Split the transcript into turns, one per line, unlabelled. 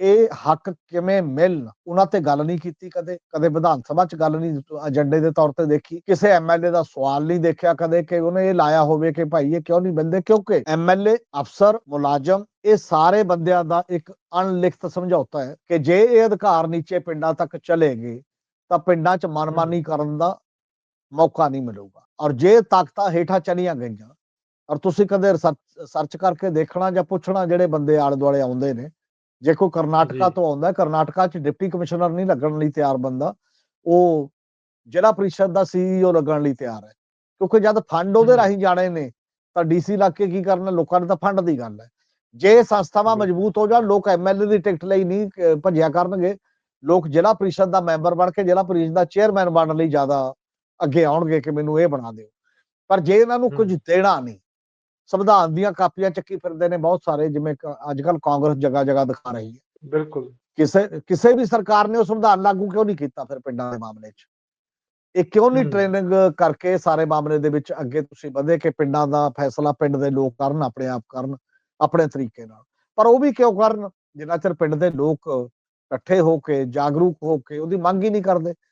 ਇਹ ਹੱਕ ਕਿਵੇਂ ਮਿਲਣ? ਉਹਨਾਂ ਤੇ ਗੱਲ ਨਹੀਂ ਕੀਤੀ ਕਦੇ ਕਦੇ ਵਿਧਾਨ ਸਭਾ 'ਚ ਗੱਲ ਨਹੀਂ ਏਜੰਡੇ ਦੇ ਤੌਰ ਤੇ ਦੇਖੀ। ਕਿਸੇ ਐਮਐਲਏ ਦਾ ਸਵਾਲ ਨਹੀਂ ਦੇਖਿਆ ਕਦੇ ਕਿ ਉਹਨੇ ਇਹ ਲਾਇਆ ਹੋਵੇ ਕਿ ਭਾਈ ਇਹ ਕਿਉਂ ਨਹੀਂ ਬੰਦੇ ਕਿਉਂਕਿ ਐਮਐਲਏ ਅਫਸਰ ਮੁਲਾਜ਼ਮ ਇਹ ਸਾਰੇ ਬੰਦਿਆਂ ਦਾ ਇੱਕ ਅਣਲਿਖਤ ਸਮਝੌਤਾ ਹੈ ਕਿ ਜੇ ਇਹ ਅਧਿਕਾਰ ਨੀਚੇ ਪਿੰਡਾਂ ਤੱਕ ਚਲੇਗੇ ਤਾਂ ਪਿੰਡਾਂ 'ਚ ਮਨਮਾਨੀ ਕਰਨ ਦਾ ਮੌਕਾ ਨਹੀਂ ਮਿਲੂਗਾ। ਔਰ ਜੇ ਤਾਕਤਾਂ ਹੇਠਾਂ ਚਲੀਆਂ ਗਈਆਂ ਔਰ ਤੁਸੀਂ ਕਦੇ ਸਰਚ ਕਰਕੇ ਦੇਖਣਾ ਜਾਂ ਪੁੱਛਣਾ ਜਿਹੜੇ ਬੰਦੇ ਆਲੇ ਦੁਆਲੇ ਆਉਂਦੇ ਨੇ ਜੇ ਕੋਈ ਕਰਨਾਟਕਾ। ਤੋਂ ਆਉਂਦਾ ਕਰਨਾਟਕਾ 'ਚ ਡਿਪਟੀ ਕਮਿਸ਼ਨਰ ਨਹੀਂ ਲੱਗਣ ਲਈ ਤਿਆਰ ਬੰਦਾ ਉਹ ਜ਼ਿਲ੍ਹਾ ਪ੍ਰੀਸ਼ਦ ਦਾ ਸੀਈਓ ਲੱਗਣ ਲਈ ਤਿਆਰ ਹੈ ਕਿਉਂਕਿ ਜਦ ਫੰਡ ਉਹਦੇ। ਰਾਹੀਂ ਜਾਣੇ ਨੇ ਤਾਂ ਡੀਸੀ ਲੱਗ ਕੇ ਕੀ ਕਰਨਾ ਲੋਕਾਂ ਨੇ ਤਾਂ ਫੰਡ ਦੀ ਗੱਲ ਹੈ ਜੇ ਸੰਸਥਾਵਾਂ। ਮਜ਼ਬੂਤ ਹੋ ਜਾਣ ਲੋਕ ਐਮਐਲਏ ਦੀ ਟਿਕਟ ਲਈ ਨਹੀਂ ਭੱਜਿਆ ਕਰਨਗੇ ਲੋਕ ਜ਼ਿਲ੍ਹਾ ਪ੍ਰੀਸ਼ਦ ਦਾ ਮੈਂਬਰ ਬਣ ਕੇ ਜ਼ਿਲ੍ਹਾ ਪ੍ਰੀਸ਼ਦ ਦਾ ਚੇਅਰਮੈਨ ਬਣਨ ਲਈ ਜ਼ਿਆਦਾ ਅੱਗੇ ਆਉਣਗੇ ਕਿ ਮੈਨੂੰ ਇਹ ਬਣਾ ਦਿਓ ਪਰ ਜੇ ਇਹਨਾਂ ਨੂੰ ਕੁਝ। ਦੇਣਾ ਨਹੀਂ ਸੰਵਿਧਾਨ ਦੀਆਂ ਕਾਪੀਆਂ ਚੱਕੀ ਫਿਰਦੇ ਨੇ ਬਹੁਤ ਸਾਰੇ ਜਿਵੇਂ ਅੱਜ ਕੱਲ ਕਾਂਗਰਸ ਜਗ੍ਹਾ ਜਗ੍ਹਾ ਦਿਖਾ ਰਹੀ ਹੈ।
ਬਿਲਕੁਲ।
ਕਿਸੇ ਕਿਸੇ ਵੀ ਸਰਕਾਰ ਨੇ ਉਹ ਸੰਵਿਧਾਨ ਲਾਗੂ ਕਿਉਂ ਨਹੀਂ ਕੀਤਾ ਫਿਰ ਪਿੰਡਾਂ ਦੇ ਮਾਮਲੇ 'ਚ? ਇਹ ਕਿਉਂ ਨਹੀਂ। ਟ੍ਰੇਨਿੰਗ ਕਰਕੇ ਸਾਰੇ ਮਾਮਲੇ ਦੇ ਵਿੱਚ ਅੱਗੇ ਤੁਸੀਂ ਵਧੇ ਕਿ ਪਿੰਡਾਂ ਦਾ ਫੈਸਲਾ ਪਿੰਡ ਦੇ ਲੋਕ ਕਰਨ ਆਪਣੇ ਆਪ ਕਰਨ ਆਪਣੇ ਤਰੀਕੇ ਨਾਲ? ਪਰ ਉਹ ਵੀ ਕਿਉਂ ਕਰਨ? ਜਿੰਨਾ ਚਿਰ ਪਿੰਡ ਦੇ ਲੋਕ ਇਕੱਠੇ ਹੋ ਕੇ ਜਾਗਰੂਕ ਹੋ ਕੇ ਉਹਦੀ ਮੰਗ ਹੀ ਨਹੀਂ ਕਰਦੇ।